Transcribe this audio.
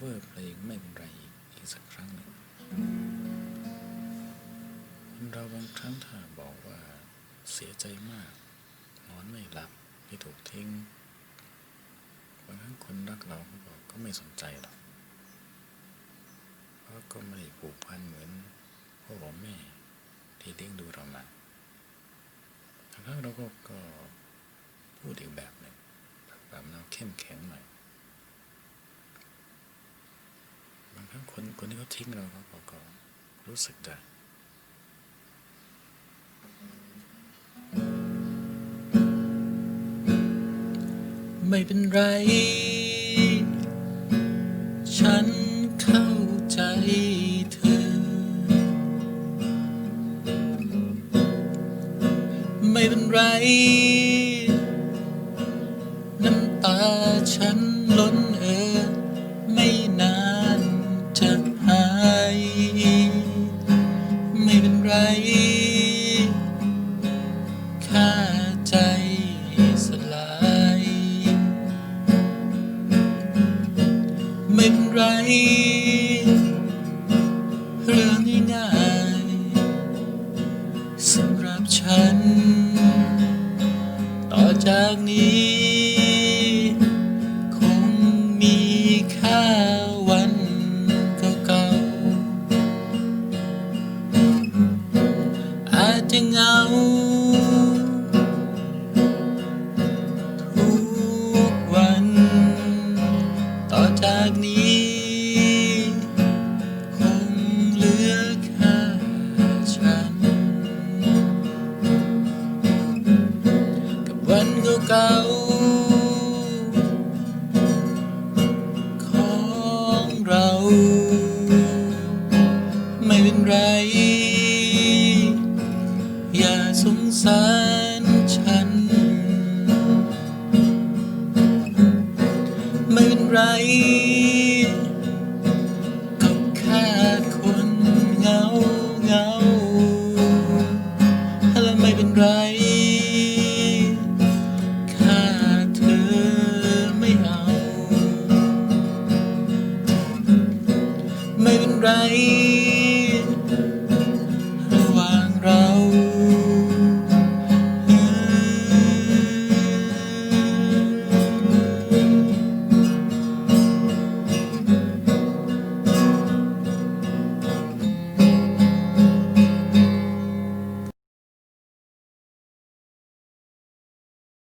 cover เพลงไม่เป็นไรอีกสักครั้งหนึ่งคนเราบางครั้งถ้าบอกว่าเสียใจมาก นอนไม่หลับที่ถูกทิ้งบางครั้งคนรักเราเขาบอกก็ไม่สนใจหรอกเพราะก็ไม่ได้ผูกพันเหมือนพ่อแม่ที่เลี้ยงดูเรามาบางครั้งเราก็ก็พูดอีกแบบหนึ่งแบบเราเข้มแข็งหน่อย บาง ครั้งคนคนที่เขาทิ้งเราเขาก็ก็รู้สึกได้ไม่เป็นไร ฉันเข้าใจเธอ ไม่เป็นไร น้ำตาฉันล้นเอ ไม่เป็นไร เรื่องง่ายๆสำหรับฉัน ต่อจากนี้ คงมีค่าวันเก่าๆอาจจะเหงา เก่าของเรา ไม่เป็นไร อย่าสงสารฉัน ไม่เป็นไร night.